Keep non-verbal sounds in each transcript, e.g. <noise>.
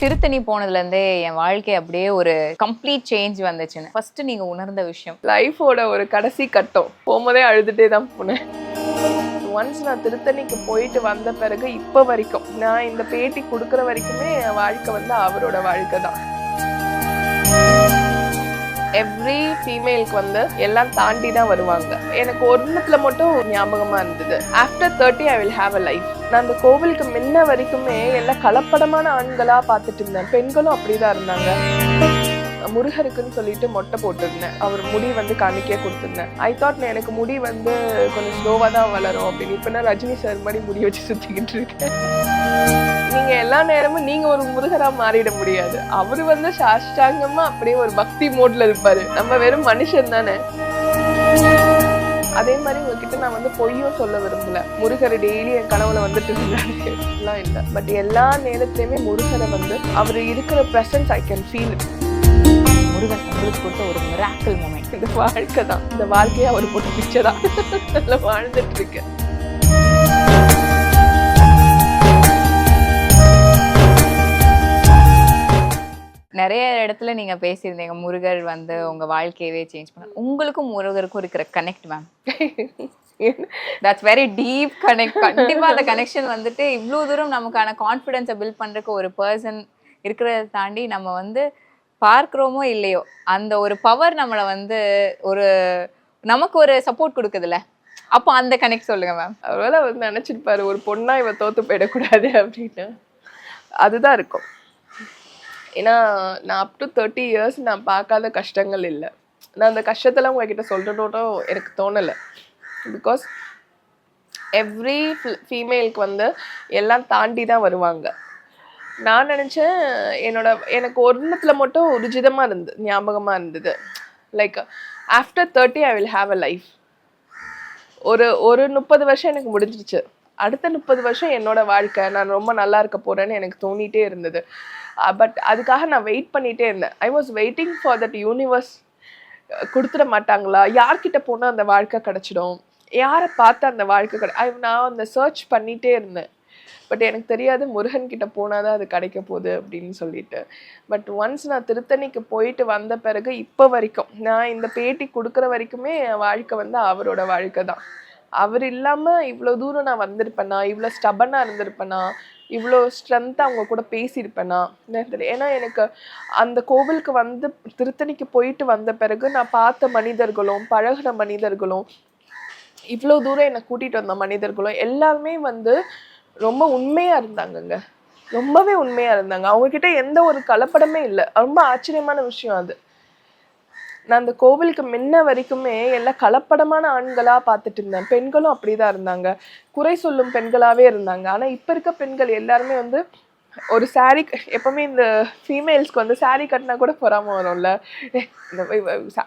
திருத்தணி போனதுலேருந்தே என் வாழ்க்கை அப்படியே ஒரு கம்ப்ளீட் சேஞ்ச் வந்துச்சுன்னு. ஃபர்ஸ்ட் நீங்கள் உணர்ந்த விஷயம். லைஃபோட ஒரு கடைசி கட்டம். போகும்போதே அழுதுட்டே தான் போனேன். ஒன்ஸ் நான் திருத்தணிக்கு போயிட்டு வந்த பிறகு இப்போ வரைக்கும் நான் இந்த பேட்டி கொடுக்குற வரைக்குமே என் வாழ்க்கை வந்து அவரோட வாழ்க்கை தான். எவ்ரி ஃபீமேலுக்கு வந்து எல்லாம் தாண்டி தான் வருவாங்க. எனக்கு ஒன்றுத்துல மட்டும் ஞாபகமாக இருந்தது. After thirty I will have a life நான் அந்த கோவிலுக்கு முன்ன வரைக்குமே எல்லாம் கலப்படமான ஆண்களா பார்த்துட்டு இருந்தேன். பெண்களும் அப்படிதான் இருந்தாங்க. முருகருக்குன்னு சொல்லிட்டு மொட்டை போட்டிருந்தேன். அவர் முடி வந்து காணிக்கே கொடுத்துருந்தேன். ஐ தாட் நான் எனக்கு முடி வந்து கொஞ்சம் ஸ்லோவாக தான் வளரும் அப்படின்னு. இப்போ நான் ரஜினி சார் மாதிரி முடி வச்சு சுற்றிக்கிட்டு இருக்கேன். நீங்கள் எல்லா நேரமும் நீங்கள் ஒரு முருகராக மாறிட முடியாது. அவர் வந்து சாஷ்டாங்கமாக அப்படியே ஒரு பக்தி மோட்ல இருப்பார். நம்ம வெறும் மனுஷன் தானே? அதே மாதிரி உங்ககிட்ட நான் வந்து பொய்யும் சொல்ல விரும்பல. முருகர் டெய்லி என் கனவுல வந்துட்டு இருந்தாரு. எல்லாம் இல்லை. பட் எல்லா நேரத்துலையுமே முருகரை வந்து அவர் இருக்கிற presence I can feel Murugan உங்களுக்கு கொடுத்த ஒரு மிராக்கல் மூமெண்ட் இந்த வாழ்க்கை தான். இந்த வாழ்க்கையை அவர் போட்டு பிச்சை தான். <laughs> வாழ்ந்துட்டு இருக்கேன் நிறைய இடத்துல நீங்க பேசியிருந்தீங்க முருகர் வந்து உங்க வாழ்க்கையவே சேஞ்ச் பண்ண. உங்களுக்கும் முருகருக்கும் இருக்கிற connect ma'am that's very deep connect கண்டிப்பா அந்த கனெக்ஷன் வந்துட்டு இவ்வளோ தூரம் நமக்கான கான்ஃபிடென்ஸை பில்ட் பண்றதுக்கு ஒரு பர்சன் இருக்கிறத தாண்டி நம்ம வந்து பார்க்குறோமோ இல்லையோ அந்த ஒரு பவர் நம்மளை வந்து ஒரு நமக்கு ஒரு சப்போர்ட் கொடுக்குதுல்ல. அப்போ அந்த கனெக்ட் சொல்லுங்க மேம் அவரால் வந்து நினைச்சிருப்பாரு ஒரு பொண்ணா இவ தோத்து போயிடக்கூடாது அப்படின்னு. அதுதான் இருக்கும். ஏன்னா நான் அப் டு தேர்ட்டி இயர்ஸ் நான் பார்க்காத கஷ்டங்கள் இல்லை. நான் அந்த கஷ்டத்தெல்லாம் உங்ககிட்ட சொல்றதோட எனக்கு தோணலை. பிகாஸ் எவ்ரி ஃபீமேலுக்கு வந்து எல்லாம் தாண்டி தான் வருவாங்க. நான் நினச்சேன் என்னோட எனக்கு ஒன்னத்தில் மட்டும் உருஜிதமாக இருந்து ஞாபகமாக இருந்தது. Like after thirty I will have a life ஒரு ஒரு முப்பது வருஷம் எனக்கு முடிஞ்சிருச்சு. அடுத்த முப்பது வருஷம் என்னோட வாழ்க்கை நான் ரொம்ப நல்லா இருக்க போகிறேன்னு எனக்கு தோணிகிட்டே இருந்தது. Uh, பட் அதுக்காக நான் வெயிட் பண்ணிகிட்டே இருந்தேன். I was waiting for that universe கொடுத்துட மாட்டாங்களா? யார்கிட்ட போனால் அந்த வாழ்க்கை கிடச்சிடும்? யாரை பார்த்து அந்த வாழ்க்கை கிடை நான் அந்த சர்ச் பண்ணிகிட்டே இருந்தேன். பட் எனக்கு தெரியாது முருகன் கிட்ட போனாதான் அது கிடைக்க போகுது அப்படின்னு சொல்லிட்டு. பட் ஒன்ஸ் நான் திருத்தணிக்கு போயிட்டு வந்த பிறகு இப்போ வரைக்கும் நான் இந்த பேட்டி கொடுக்குற வரைக்குமே என் வாழ்க்கை வந்து அவரோட வாழ்க்கை தான். அவர் இல்லாமல் இவ்வளோ தூரம் நான் வந்திருப்பேனா? இவ்வளோ ஸ்டபனாக இருந்திருப்பேனா? இவ்வளோ ஸ்ட்ரென்த்தாக அவங்க கூட பேசியிருப்பேனா? எனக்கு தெரியல. ஏன்னா எனக்கு அந்த கோவிலுக்கு வந்து திருத்தணிக்கு போயிட்டு வந்த பிறகு நான் பார்த்த மனிதர்களும் பழகின மனிதர்களும் இவ்வளோ தூரம் என்னை கூட்டிகிட்டு வந்த மனிதர்களும் எல்லாருமே வந்து ரொம்ப உண்மையாக இருந்தாங்கங்க. ரொம்பவே உண்மையாக இருந்தாங்க. அவங்கக்கிட்ட எந்த ஒரு கலப்படமே இல்லை. ரொம்ப ஆச்சரியமான விஷயம் அது. நான் அந்த கோவிலுக்கு முன்ன வரைக்குமே எல்லாம் கலப்படமான ஆண்களா பார்த்துட்டு இருந்தேன். பெண்களும் அப்படிதான் இருந்தாங்க. குறை சொல்லும் பெண்களாவே இருந்தாங்க. ஆனா இப்ப இருக்க பெண்கள் எல்லாருமே வந்து ஒரு க- எப்பவுமே இந்த ஃபீமேல்ஸ்க்கு வந்து saree கட்டினா கூட பொறாம வரும்ல.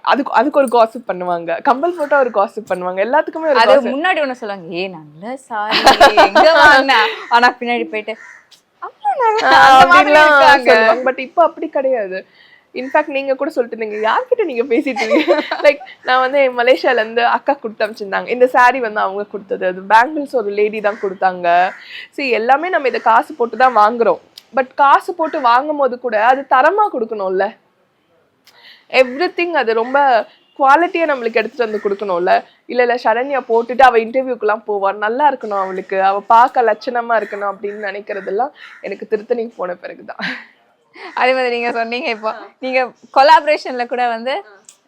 அதுக்கு அதுக்கு ஒரு காசிப் பண்ணுவாங்க. கம்பல் போட்டா ஒரு காசிப் பண்ணுவாங்க. எல்லாத்துக்குமே ஒரு அது. முன்னாடி ஒண்ணு சொல்லுவாங்க ஏ நல்ல சாரி ஆனா பின்னாடி போயிட்டு. பட் இப்போ அப்படி கிடையாது. இன்ஃபேக்ட் நீங்க கூட சொல்லிட்டு இருந்தீங்க. யார்கிட்ட நீங்க பேசிட்டு இருக்கீங்க? <laughs> லைக் நான் வந்து மலேசியால இருந்து அக்கா கொடுத்து அமைச்சிருந்தாங்க. இந்த saree வந்து அவங்க கொடுத்தது. அது பேங்கிள்ஸ் ஒரு லேடி தான் கொடுத்தாங்க. சரி எல்லாமே நம்ம இதை காசு போட்டு தான் வாங்குறோம். பட் காசு போட்டு வாங்கும் போது கூட அது தரமா கொடுக்கணும்ல? எவ்ரி அது ரொம்ப குவாலிட்டியை நம்மளுக்கு எடுத்துட்டு வந்து கொடுக்கணும்ல? இல்லை இல்லை சரண்யா போட்டுட்டு அவள் இன்டர்வியூக்கெல்லாம் போவார் நல்லா இருக்கணும் அவளுக்கு. அவள் பார்க்க லட்சணமாக இருக்கணும் அப்படின்னு நினைக்கிறதெல்லாம் எனக்கு திருத்தணிக்கு போன பிறகு தான் அதே மாதிரி நீங்க சொன்னீங்க இப்போ. நீங்க கொலாபரேஷன்ல கூட வந்து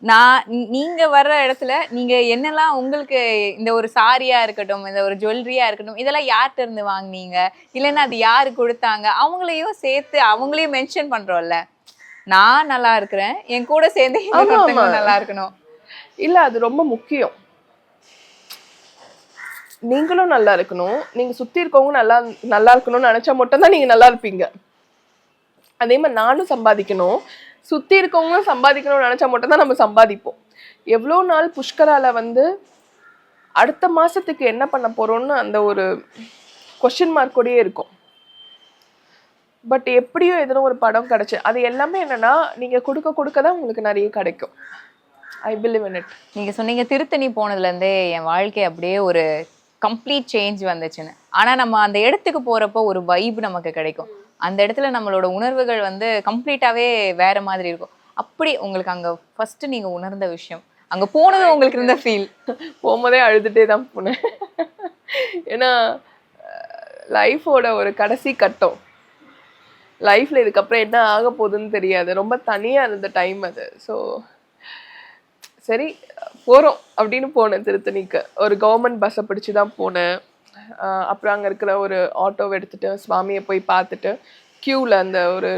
நான் நீங்க வர்ற இடத்துல நீங்க என்னெல்லாம் உங்களுக்கு இந்த ஒரு சாரியா இருக்கட்டும் இந்த ஒரு ஜுவல்லரியா இருக்கட்டும் இதெல்லாம் யார்கிட்ட இருந்து வாங்குனீங்க? இல்லைன்னா அது யாரு கொடுத்தாங்க? அவங்களையும் சேர்த்து அவங்களையும் மென்ஷன் பண்றோம்ல. நான் நல்லா இருக்கிறேன் என் கூட சேர்ந்து. நல்லா இருக்கணும். இல்ல அது ரொம்ப முக்கியம். நீங்களும் நல்லா இருக்கணும். நீங்க சுத்தி இருக்கவங்க நல்லா நல்லா இருக்கணும்னு நினைச்சா மட்டும்தான் நீங்க நல்லா இருப்பீங்க. அதே மாதிரி நானும் சம்பாதிக்கணும். சுற்றி இருக்கவங்களும் சம்பாதிக்கணும்னு நினச்சா மட்டும் தான் நம்ம சம்பாதிப்போம். எவ்வளோ நாள் புஷ்கரால வந்து அடுத்த மாதத்துக்கு என்ன பண்ண போகிறோம்னு அந்த ஒரு கொஷின் மார்க்கோடையே இருக்கும். பட் எப்படியோ எதனோ ஒரு படம் கிடச்சி. அது எல்லாமே என்னென்னா நீங்கள் கொடுக்க கொடுக்க தான் உங்களுக்கு நிறைய கிடைக்கும். ஐ பிலீவ் இன் இட் நீங்கள் சொன்னீங்க திருத்தணி போனதுலேருந்தே என் வாழ்க்கை அப்படியே ஒரு கம்ப்ளீட் சேஞ்ச் வந்துச்சுன்னு. ஆனால் நம்ம அந்த இடத்துக்கு போகிறப்போ ஒரு வைப் நமக்கு கிடைக்கும். அந்த இடத்துல நம்மளோட உணர்வுகள் வந்து கம்ப்ளீட்டாவே வேற மாதிரி இருக்கும். அப்படி உங்களுக்கு அங்க ஃபர்ஸ்ட் நீங்க உணர்ந்த விஷயம் அங்க போனது உங்களுக்கு இருந்த ஃபீல் போகும்போதே அழுதுட்டே தான் போனேன். ஏன்னா லைஃபோட ஒரு கடைசி கட்டம். லைஃப்ல இதுக்கப்புறம் என்ன ஆக போகுதுன்னு தெரியாது. ரொம்ப தனியா இருந்த டைம் அது. ஸோ சரி போறோம் அப்படின்னு போனேன் திருத்தணிக்கு. ஒரு கவர்மெண்ட் பஸ்ஸை பிடிச்சு தான் போனேன். அப்புறம் அங்கே இருக்கிற ஒரு ஆட்டோவை எடுத்துட்டு சுவாமியை போய் பார்த்துட்டு க்யூவில் அந்த ஒரு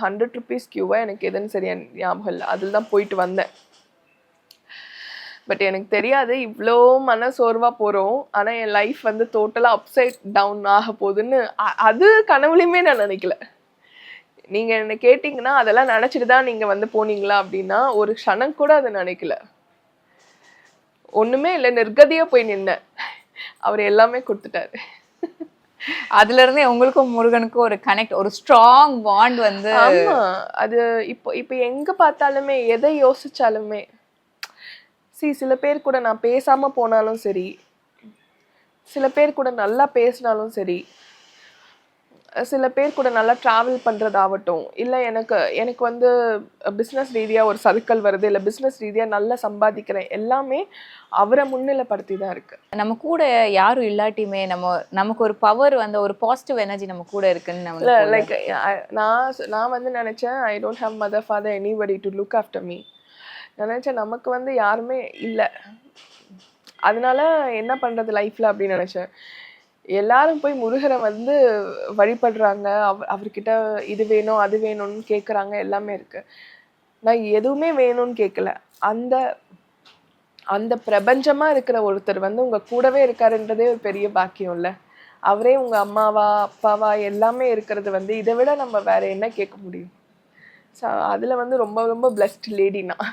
ஹண்ட்ரட் ருபீஸ் க்யூவை எனக்கு எதுன்னு சரியா ஞாபகம் இல்லை. அதில் தான் போயிட்டு வந்தேன். பட் எனக்கு தெரியாது இவ்வளோ மன சோர்வாக போகிறோம் ஆனால் என் லைஃப் வந்து டோட்டலாக அப்சைட் டவுன் ஆக போகுதுன்னு அ- அது கனவுலையுமே நான் நினைக்கல. நீங்கள் என்னை கேட்டிங்கன்னா அதெல்லாம் நினச்சிட்டு தான் நீங்கள் வந்து போனீங்களா அப்படின்னா ஒரு க்ஷணம் கூட அதை நினைக்கல. ஒன்றுமே இல்லை நிர்கதியாக போய் நின்னேன். அவர் எல்லாமே கொடுத்துட்டாரு. அதுல இருந்தே உங்களுக்கும் முருகனுக்கும் ஒரு கனெக்ட் ஒரு ஸ்ட்ராங் பாண்ட் வந்து ஆமா. அது இப்போ இப்போ எங்க பார்த்தாலுமே எதை யோசிச்சாலுமே சி சில பேர் கூட நான் பேசாம போனாலும் சரி சில பேர் கூட நல்லா பேசினாலும் சரி சில பேர் கூட நல்லா ட்ராவல் பண்ணுறதாகட்டும் இல்லை எனக்கு எனக்கு வந்து பிஸ்னஸ் ரீதியாக ஒரு சறுக்கல் வருது இல்லை பிஸ்னஸ் ரீதியாக நல்லா சம்பாதிக்கிறேன் எல்லாமே அவரை முன்னிலைப்படுத்தி தான் இருக்கு. நம்ம கூட யாரும் இல்லாட்டியுமே நம்ம நமக்கு ஒரு பவர் வந்து ஒரு பாசிட்டிவ் எனர்ஜி நம்ம கூட இருக்குன்னு நம்ம லைக் நான் நான் வந்து நினச்சேன் I don't have mother father anybody to look after me நினச்சேன் நமக்கு வந்து யாருமே இல்லை. அதனால என்ன பண்ணுறது லைஃப்பில் அப்படின்னு நினச்சேன். எல்லாரும் போய் முருகரை வந்து வழிபடுறாங்க. அவ அவர்கிட்ட இது வேணும் அது வேணும்னு கேட்குறாங்க எல்லாமே இருக்குது நான் எதுவுமே வேணும்னு கேட்கல அந்த அந்த பிரபஞ்சமாக இருக்கிற ஒருத்தர் வந்து உங்கள் கூடவே இருக்காருன்றதே ஒரு பெரிய பாக்கியம் இல்லை. அவரே உங்கள் அம்மாவா அப்பாவா எல்லாமே இருக்கிறது வந்து இதை விட நம்ம வேற என்ன கேட்க முடியும்? ஸோ அதுல வந்து ரொம்ப ரொம்ப பிளஸ்ட் லேடி நான்.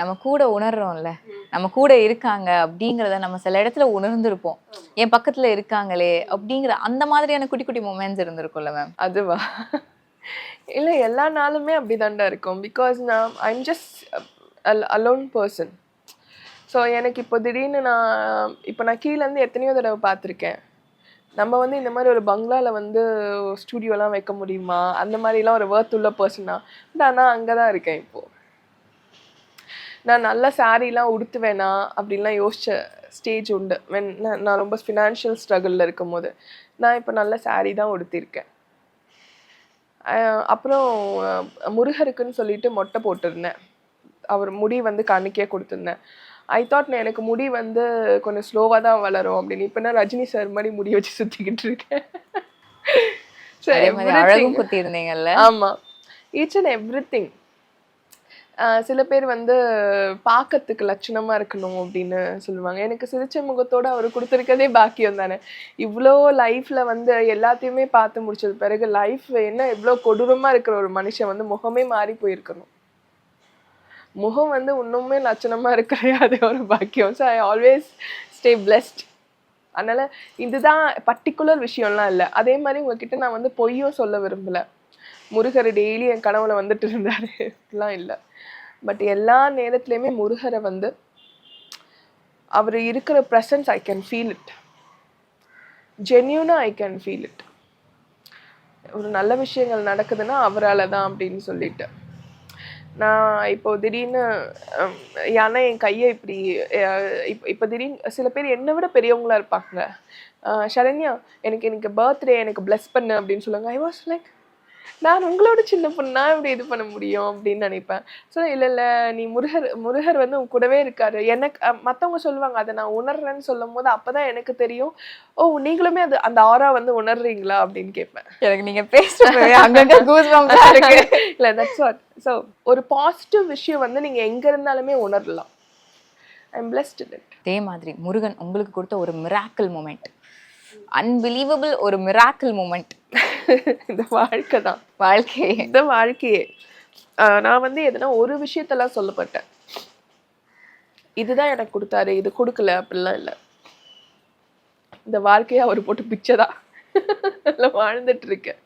நம்ம கூட உணர்றோம்ல. நம்ம கூட இருக்காங்க அப்படிங்கிறத நம்ம சில இடத்துல உணர்ந்திருப்போம். என் பக்கத்துல இருக்காங்களே அப்படிங்கிற அந்த மாதிரியான குட்டி குட்டி மூமெண்ட்ஸ் இருந்திருக்கும்ல மேம் அதுவா? இல்ல எல்லா நாளுமே அப்படிதான்டா இருக்கும். பிகாஸ் நான் I'm just alone person so எனக்கு இப்போ திடீர்னு நான் இப்போ நான் கீழ இருந்து எத்தனையோ தடவை பார்த்துருக்கேன். நம்ம வந்து இந்த மாதிரி ஒரு பங்களால வந்து ஸ்டூடியோலாம் வைக்க முடியுமா? அந்த மாதிரிலாம் ஒரு worth உள்ள பர்சனா பட் ஆனால் அங்கே தான் இருக்கேன் இப்போ. நான் நல்ல சாரீலாம் உடுத்துவேனா? அப்படின்லாம் யோசிச்ச ஸ்டேஜ் உண்டு. வென் நான் நான் ரொம்ப ஃபினான்ஷியல் ஸ்ட்ரகிளில் இருக்கும் போது நான் இப்போ நல்ல சாரீ தான் உடுத்திருக்கேன். அப்புறம் முருகருக்குன்னு சொல்லிட்டு மொட்டை போட்டிருந்தேன். அவர் முடி வந்து கண்ணுக்கே கொடுத்துருந்தேன். ஐ தாட் எனக்கு முடி வந்து கொஞ்சம் ஸ்லோவாக தான் வளரும் அப்படின்னு. இப்போ நான் ரஜினி சார் மாதிரி முடி வச்சு சுற்றிக்கிட்டு இருக்கேன். அழகும் குத்தி இருந்தீங்கல்ல ஆமா. ஈச் அண்ட் எவ்ரி திங் சில பேர் வந்து பார்க்கறதுக்கு லட்சணமா இருக்கணும் அப்படின்னு சொல்லுவாங்க. எனக்கு சிரிச்ச முகத்தோட அவர் கொடுத்துருக்கதே பாக்கியம் தானே. இவ்வளோ லைஃப்ல வந்து எல்லாத்தையுமே பார்த்து முடிச்சது பிறகு லைஃப் என்ன இவ்வளோ கொடூரமா இருக்கிற ஒரு மனுஷன் வந்து முகமே மாறி போயிருக்கணும். முகம் வந்து இன்னுமே லட்சணமாக இருக்கிறதே அது ஒரு பாக்கியம். So I always stay blessed அதனால் இதுதான் பர்டிகுலர் விஷயம்லாம் இல்லை. அதே மாதிரி உங்ககிட்ட நான் வந்து பொய்யும் சொல்ல விரும்பலை. முருகர் டெய்லி என் கனவுல வந்துட்டு இருந்தார். இதெல்லாம் இல்லை. பட் எல்லா நேரத்துலையுமே முருகரை வந்து அவர் இருக்கிற presence I can feel it ஜென்யூனாக I can feel it ஒரு நல்ல விஷயங்கள் நடக்குதுன்னா அவரால் தான் அப்படின்னு சொல்லிட்டு. நான் இப்போ திடீர்னு ஏன்னா என் கையை இப்படி இப்போ இப்போ திடீர்னு சில பேர் என்னை விட பெரியவங்களா இருப்பாங்க. சரண்யா எனக்கு எனக்கு பர்த்டே எனக்கு பிளஸ் பண்ணு அப்படின்னு சொல்லுவாங்க. ஐ வாஸ் லைக் நான் உங்களோட சின்ன பொண்ணா இப்படி இது பண்ண முடியும் அப்படின்னு நினைப்பேன். ஸோ இல்லை இல்லை நீ முருகர் முருகர் வந்து உன் கூடவே இருக்காரு. எனக்கு அஹ், மத்தவங்க சொல்லுவாங்க அதை நான் உணர்றேன்னு சொல்லும் போது அப்பதான் எனக்கு தெரியும். ஓ நீங்களுமே அது அந்த ஆரா வந்து உணர்றீங்களா? அப்படின்னு கேட்பேன். எனக்கு நீங்க இருக்கு. <laughs> இல்ல தட்ஸ் வாட் ஸோ ஒரு பாசிட்டிவ் விஷயம் வந்து நீங்க எங்க இருந்தாலுமே உணரலாம். ஐ எம் பிளஸ்ட் இட் அதே மாதிரி முருகன் உங்களுக்கு கொடுத்த ஒரு மிராக்கிள் மூமெண்ட் அன்பிலீவபிள் ஒரு மிராக்கிள் மூமெண்ட் இந்த வாழ்க்கை தான். வாழ்க்கையே. இந்த வாழ்க்கையே. நான் வந்து எதுனா ஒரு விஷயத்தெல்லாம் சொல்லப்பட்டேன். இதுதான் எனக்கு கொடுத்தாரு இது கொடுக்கல அப்படிலாம் இல்லை. இந்த வாழ்க்கையை அவர் போட்டு பிச்சை தான் அதில் வாழ்ந்துட்டு இருக்கேன்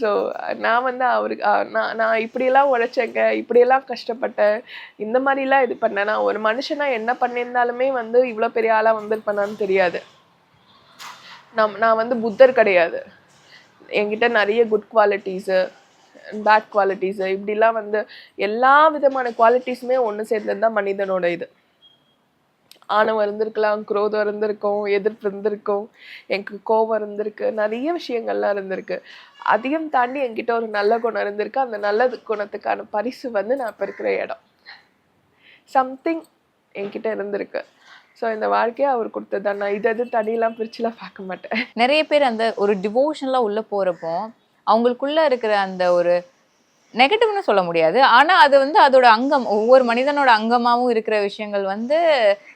ஸோ நான் வந்து அவருக்கு நான் நான் இப்படியெல்லாம் உழைச்சேங்க இப்படியெல்லாம் கஷ்டப்பட்டேன். இந்த மாதிரிலாம் இது பண்ணேன். நான் ஒரு மனுஷனா என்ன பண்ணியிருந்தாலுமே வந்து இவ்வளோ பெரிய ஆளாக வந்திருப்பேனான்னு தெரியாது. நான் நான் வந்து புத்தர் கிடையாது. என்கிட்ட நிறைய குட் குவாலிட்டிஸு பேட் குவாலிட்டிஸு இப்படிலாம் வந்து எல்லா விதமான குவாலிட்டிஸுமே ஒன்று சேர்ந்தது தான் மனிதனோட இது. ஆணவம் இருந்திருக்கலாம் குரோதம் இருந்திருக்கும் எதிர்ப்பு இருந்திருக்கும் எனக்கு கோபம் இருந்திருக்கு நிறைய விஷயங்கள்லாம் இருந்திருக்கு. அதையும் தாண்டி என்கிட்ட ஒரு நல்ல குணம் இருந்திருக்கு. அந்த நல்ல குணத்துக்கான பரிசு வந்து நான் இப்போ இருக்கிற இடம். சம்திங் என்கிட்ட இருந்திருக்கு. ஸோ இந்த வாழ்க்கையை அவர் கொடுத்தது நான் இது எது தனியெல்லாம் பிரிச்சுலாம் பார்க்க மாட்டேன். நிறைய பேர் அந்த ஒரு டிவோஷன்லாம் உள்ள போறப்போ அவங்களுக்குள்ள இருக்கிற அந்த ஒரு நெகட்டிவ்னு சொல்ல முடியாது. ஆனா அது வந்து அதோட அங்கம் ஒவ்வொரு மனிதனோட அங்கமாவும் இருக்கிற விஷயங்கள் வந்து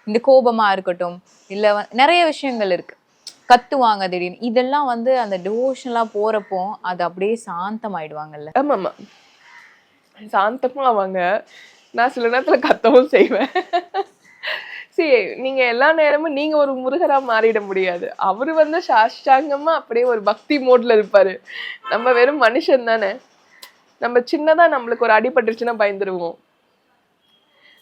இந்த கோபமா இருக்கட்டும் இல்ல நிறைய விஷயங்கள் இருக்கு. கத்துவாங்க திடீர்னு. இதெல்லாம் வந்து அந்த டிவோஷன்லாம் போறப்போ அது அப்படியே சாந்தமாயிடுவாங்கல்ல. ஆமாம்மா. சாந்தமும் அவங்க நான் சில நேரத்தில் கத்தவும் செய்வேன். சரி நீங்க எல்லா நேரமும் நீங்க ஒரு முருகரா மாறிட முடியாது. அவரு வந்து சாஷ்டாங்கமா அப்படியே ஒரு பக்தி மோட்ல இருப்பாரு. நம்ம வெறும் மனுஷன் தானே. நம்ம சின்னதா நம்மளுக்கு ஒரு அடிபட்டுருச்சுன்னா பயந்துருவோம்.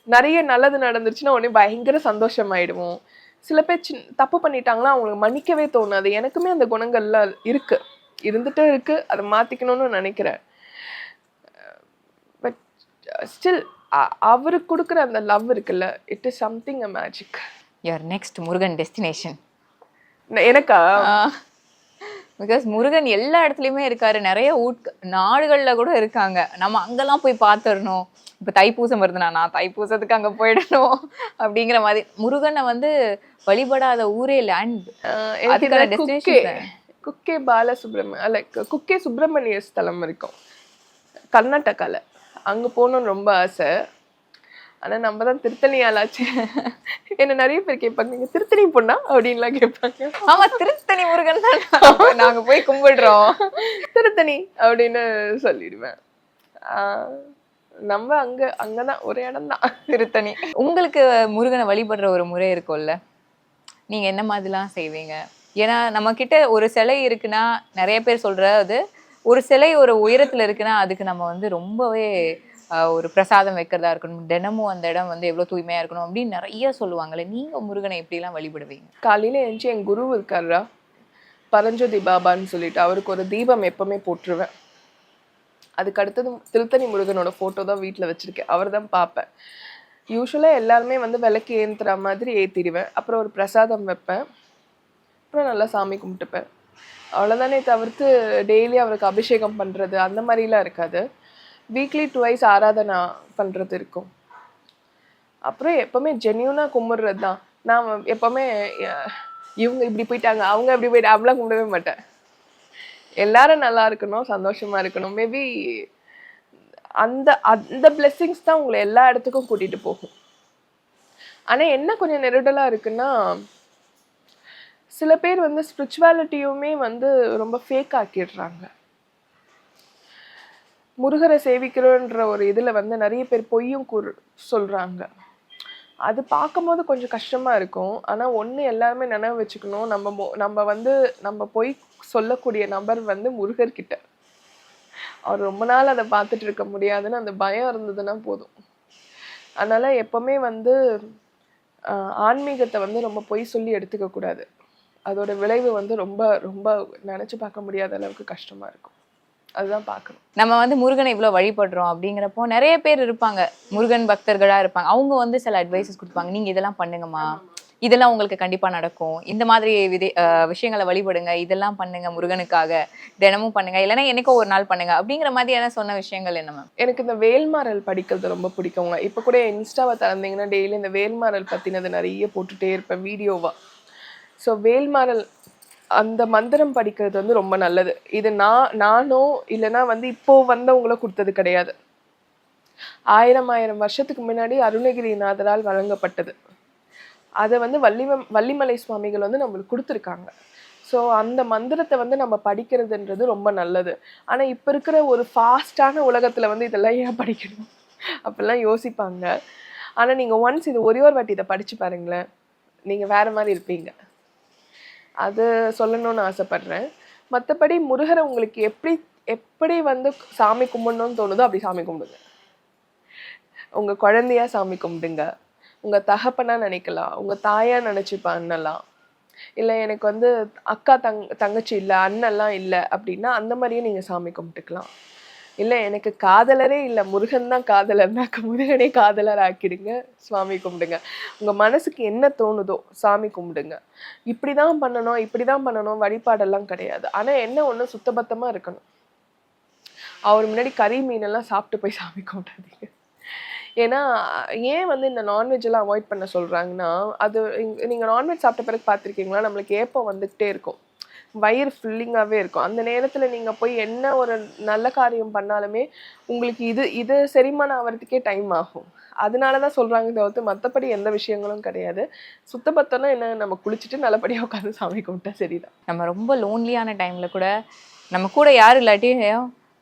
நிறைய நல்லது நடந்துருச்சுன்னா உடனே பயங்கர சந்தோஷமாயிடுவோம். சில பேர் சின் தப்பு பண்ணிட்டாங்கன்னா அவங்களுக்கு மன்னிக்கவே தோணாது. எனக்குமே அந்த குணங்கள்லாம் இருக்கு. இருந்துட்டு இருக்கு. அதை மாத்திக்கணும்னு நினைக்கிறேன். பட் ஸ்டில் uh, அவருக்கு கொடுக்குற அந்த லவ் இருக்குல்ல it is something a magic your next Murugan destination எனக்கா? பிகாஸ் முருகன் எல்லா இடத்துலயுமே இருக்காரு. நிறைய ஊட் நாடுகள்ல கூட இருக்காங்க. நம்ம அங்கெல்லாம் போய் பார்த்துடணும் இப்ப தைப்பூசம் வருதுனா நான் தைப்பூசத்துக்கு அங்க போயிடணும் <laughs> அப்படிங்கிற மாதிரி. முருகனை வந்து வழிபடாத ஊரே land Kukke destination Kukke Balasubramanya like Kukke Subramanya ஸ்தலம் இருக்கும். கர்நாடகால. அங்க போகணும்னு ரொம்ப ஆசை. ஆனா நம்ம தான் திருத்தணி ஆளாச்சு. என்ன நிறைய பேர் கேட்பாங்க நீங்க திருத்தணி பொண்ணா? அப்படின்லாம் கேட்பாங்க. ஆமா திருத்தணி முருகன் தான். நாங்க போய் கும்பிடுறோம். திருத்தணி அப்படின்னு சொல்லிடுவேன். ஆஹ் நம்ம அங்க அங்கதான் ஒரு இடம் தான். திருத்தணி. உங்களுக்கு முருகனை வழிபடுற ஒரு முறை இருக்கும்ல. நீங்க என்ன மாதிரிலாம் செய்வீங்க? ஏன்னா நம்ம கிட்ட ஒரு சிலை இருக்குன்னா நிறைய பேர் சொல்றது ஒரு சிலை ஒரு உயரத்துல இருக்குன்னா அதுக்கு நம்ம வந்து ரொம்பவே ஒரு பிரசாதம் வைக்கிறதா இருக்கணும். தினமும் அந்த இடம் வந்து எவ்வளவு தூய்மையா இருக்கணும் அப்படின்னு நிறைய சொல்லுவாங்களே. நீங்க முருகனை எப்படிலாம் வழிபடுவீங்க? காலையில எழுந்துச்சு என் குரு இருக்காரா பரஞ்சோதி பாபான்னு சொல்லிட்டு அவருக்கு ஒரு தீபம் எப்பவுமே போட்டுருவேன். அதுக்கு அடுத்தது திருத்தணி முருகனோட ஃபோட்டோ தான் வீட்டில் வச்சிருக்கேன். அவர் தான் பார்ப்பேன். யூஸ்வலாக எல்லாருமே வந்து விளக்கு ஏந்துற மாதிரி ஏற்றிடுவேன் அப்புறம் ஒரு பிரசாதம் வைப்பேன். அப்புறம் நல்லா சாமி கும்பிட்டுப்பேன். அவ்வளோதானே தவிர்த்து டெய்லி அவருக்கு அபிஷேகம் பண்ணுறது அந்த மாதிரிலாம் இருக்காது. வீக்லி டுவைஸ் ஆராதனா பண்ணுறது இருக்கும். அப்புறம் எப்போவுமே ஜென்யூனாக கும்பிட்றது தான் நான் எப்போவுமே இவங்க இப்படி போயிட்டாங்க அவங்க இப்படி போயிட்டு அப்படிலாம் கும்பிடவே மாட்டேன். எல்லாரும் நல்லா இருக்கணும் சந்தோஷமாக இருக்கணும். மேபி அந்த அந்த பிளெஸ்ஸிங்ஸ் தான் உங்களை எல்லா இடத்துக்கும் கூட்டிகிட்டு போகும். ஆனால் என்ன கொஞ்சம் நெருடலாக இருக்குன்னா சில பேர் வந்து ஸ்பிரிச்சுவாலிட்டியுமே வந்து ரொம்ப ஃபேக் ஆக்கிடுறாங்க. முருகரை சேவிக்கிறோன்ற ஒரு இதில் வந்து நிறைய பேர் பொய்யும் கூறு சொல்கிறாங்க அது பார்க்கும்போது கொஞ்சம் கஷ்டமாக இருக்கும். ஆனால் ஒன்று எல்லாருமே நினைவு வச்சுக்கணும். நம்ம மொ- நம்ம வந்து நம்ம பொய் சொல்லக்கூடிய நபர் வந்து முருகர்கிட்ட அவர் ரொம்ப நாள் அதை பார்த்துட்டு இருக்க முடியாதுன்னு அந்த பயம் இருந்ததுன்னா போதும். அதனால் எப்போவுமே வந்து ஆன்மீகத்தை வந்து ரொம்ப பொய் சொல்லி எடுத்துக்கக்கூடாது. அதோட விளைவு வந்து ரொம்ப ரொம்ப நினைச்சு பார்க்க முடியாத அளவுக்கு கஷ்டமா இருக்கும். அதுதான் பார்க்கணும். நம்ம வந்து முருகனை இவ்வளவு வழிபடுறோம் அப்படிங்கிறப்போ நிறைய பேர் இருப்பாங்க. முருகன் பக்தர்களா இருப்பாங்க. அவங்க வந்து சில அட்வைசஸ் கொடுப்பாங்க. நீங்க இதெல்லாம் பண்ணுங்கம்மா. இதெல்லாம் உங்களுக்கு கண்டிப்பா நடக்கும். இந்த மாதிரி விதை விஷயங்களை வழிபடுங்க. இதெல்லாம் பண்ணுங்க முருகனுக்காக. தினமும் பண்ணுங்க. இல்லைன்னா என்னைக்கோ ஒரு நாள் பண்ணுங்க. அப்படிங்கிற மாதிரியான சொன்ன விஷயங்கள் என்ன மேம் எனக்கு இந்த வேல்மாறல் படிக்கிறது ரொம்ப பிடிக்குங்க. இப்போ கூட இன்ஸ்டாவை திறந்தீங்கன்னா டெய்லி இந்த வேல்மாறல் பற்றினது நிறைய போட்டுட்டே இருப்பேன். வீடியோவா ஸோ வேல்மாறல் அந்த மந்திரம் படிக்கிறது வந்து ரொம்ப நல்லது. இது நான் நானோ இல்லைன்னா வந்து இப்போ வந்தவங்களை கொடுத்தது கிடையாது. ஆயிரம் ஆயிரம் வருஷத்துக்கு முன்னாடி அருணகிரிநாதரால் வழங்கப்பட்டது. அதை வந்து வள்ளிம வள்ளிமலை சுவாமிகள் வந்து நம்மளுக்கு கொடுத்துருக்காங்க. ஸோ அந்த மந்திரத்தை வந்து நம்ம படிக்கிறதுன்றது ரொம்ப நல்லது. ஆனால் இப்போ இருக்கிற ஒரு ஃபாஸ்டான உலகத்தில் வந்து இதெல்லாம் ஏன் படிக்கணும்? அப்படிலாம் யோசிப்பாங்க. ஆனால் நீங்கள் ஒன்ஸ் இது ஒரே ஒரு வாட்டி இதை படித்து பாருங்களேன். நீங்கள் வேறு மாதிரி இருப்பீங்க. அது சொல்லணும்னு ஆசைப்பட்றேன். மற்றபடி முருகரை உங்களுக்கு எப்படி எப்படி வந்து சாமி கும்பிடணும்னு தோணுதோ அப்படி சாமி கும்பிடுங்க. உங்கள் குழந்தையா சாமி கும்பிடுங்க. உங்கள் தகப்பனாக நினைக்கலாம். உங்கள் தாயாக நினச்சி பண்ணலாம். இல்லை எனக்கு வந்து அக்கா தங் தங்கச்சி இல்லை அண்ணெல்லாம் இல்லை அப்படின்னா அந்த மாதிரியே நீங்கள் சாமி கும்பிட்டுக்கலாம். இல்லை எனக்கு காதலரே இல்லை. முருகன் தான் காதலர்னாக்க முருகனே காதலர் ஆக்கிடுங்க சுவாமி கும்பிடுங்க. உங்கள் மனசுக்கு என்ன தோணுதோ சாமி கும்பிடுங்க. இப்படி தான் பண்ணணும் இப்படி தான் பண்ணணும் வழிபாடெல்லாம் கிடையாது. ஆனால் என்ன ஒன்று சுத்தபத்தமாக இருக்கணும். அவர் முன்னாடி கறி மீனெல்லாம் சாப்பிட்டு போய் சாமி கும்பிடாதீங்க. ஏன்னா ஏன் வந்து இந்த நான்வெஜ் எல்லாம் அவாய்ட் பண்ண சொல்கிறாங்கன்னா அது நீங்கள் நான்வெஜ் சாப்பிட்ட பிறகு பார்த்துருக்கீங்களா? நம்மளுக்கு ஏப்பம் வந்துக்கிட்டே இருக்கும். வயிறு ஃபில்லிங்காகவே இருக்கும். அந்த நேரத்துல நீங்க போய் என்ன ஒரு நல்ல காரியம் பண்ணாலுமே உங்களுக்கு இது இது செரிமானம் ஆகிறதுக்கே டைம் ஆகும். அதனால தான் சொல்றாங்க தவிர்த்து மற்றபடி எந்த விஷயங்களும் கிடையாது. சுத்தபத்தம்னா என்ன? நம்ம குளிச்சுட்டு நல்லபடியா உட்காந்து சாமி கும்பிட்டா சரிதான். நம்ம ரொம்ப லோன்லியான டைம்ல கூட நம்ம கூட யாரும் இல்லாட்டி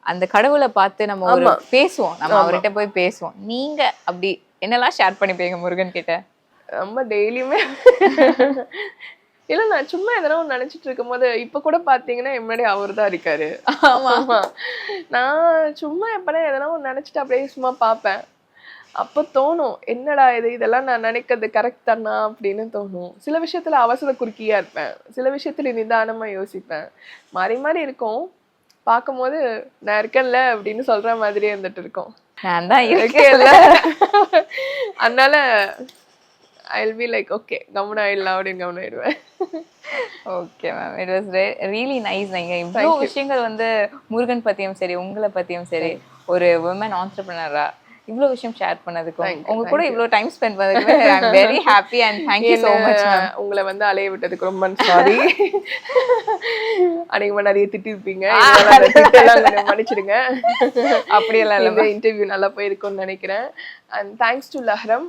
அந்த கடவுளை பார்த்து நம்ம ஒரு. பேசுவோம். நம்ம. அவர்கிட்ட போய் பேசுவோம். நீங்க அப்படி என்னெல்லாம் ஷேர் பண்ணிப்பீங்க முருகன் கிட்ட? நம்ம டெய்லியுமே இல்ல நான் சும்மா எதனா ஒன்று நினைச்சிட்டு இருக்கும்போது இப்ப கூட பாத்தீங்கன்னா முன்னாடி அவர் தான் இருக்காரு. ஆமா. ஆமா. நான் சும்மா எப்பனா எதனா ஒன்று நினைச்சிட்டு அப்படியே சும்மா பார்ப்பேன் அப்போ தோணும் என்னடா இது? இதெல்லாம் நான் நினைக்கிறது கரெக்ட் தானா? அப்படின்னு தோணும். சில விஷயத்துல அவசர குறுக்கியா இருப்பேன். சில விஷயத்துல நிதானமா யோசிப்பேன். மாறி மாறி இருக்கும். பார்க்கும்போது நான் இருக்கேன்ல அப்படின்னு சொல்ற மாதிரியே இருந்துட்டு இருக்கோம். நான் தான் இருக்கேன்ல. அதனால I will be like okay கவனம் ஆயிடலாம் அப்படின்னு கவனம் ஆயிடுவேன். Okay ma'am it was really nice நீங்க இவ்வளோ. விஷயங்கள் வந்து முருகன் பத்தியும் சரி உங்களை பத்தியும் சரி ஒரு உமன் ஆண்டர்பிரினரா இவ்வளோ விஷயம் ஷேர் பண்ணதுக்கும் உங்க கூட. இவ்வளோ டைம் ஸ்பெண்ட் பண்ணதுக்கு I am very happy and thank you so much உங்களை வந்து அலைய விட்டதுக்கு ரொம்ப சாரி அன்னைக்கு நிறைய திட்டிருப்பீங்க. அந்த திட்டெல்லாம் கொஞ்சம் மன்னிச்சிடுங்க. <laughs> அப்படியெல்லாம் இந்த இன்டர்வியூ நல்லா போயிருக்கும்னு நினைக்கிறேன். And thanks to Laharam.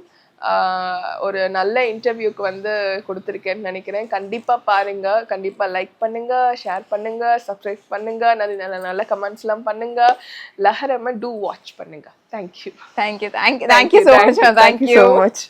ஒரு நல்ல இன்டர்வியூக்கு வந்து கொடுத்துருக்கேன்னு நினைக்கிறேன். கண்டிப்பா பாருங்க. கண்டிப்பா லைக் பண்ணுங்க ஷேர் பண்ணுங்க சப்ஸ்கிரைப் பண்ணுங்க நல்ல நல்ல நல்ல கமெண்ட்ஸ்லாம் பண்ணுங்க. லஹரமை டூ வாட்ச் பண்ணுங்க. Thank you thank you thank you thank you so much thank you so much.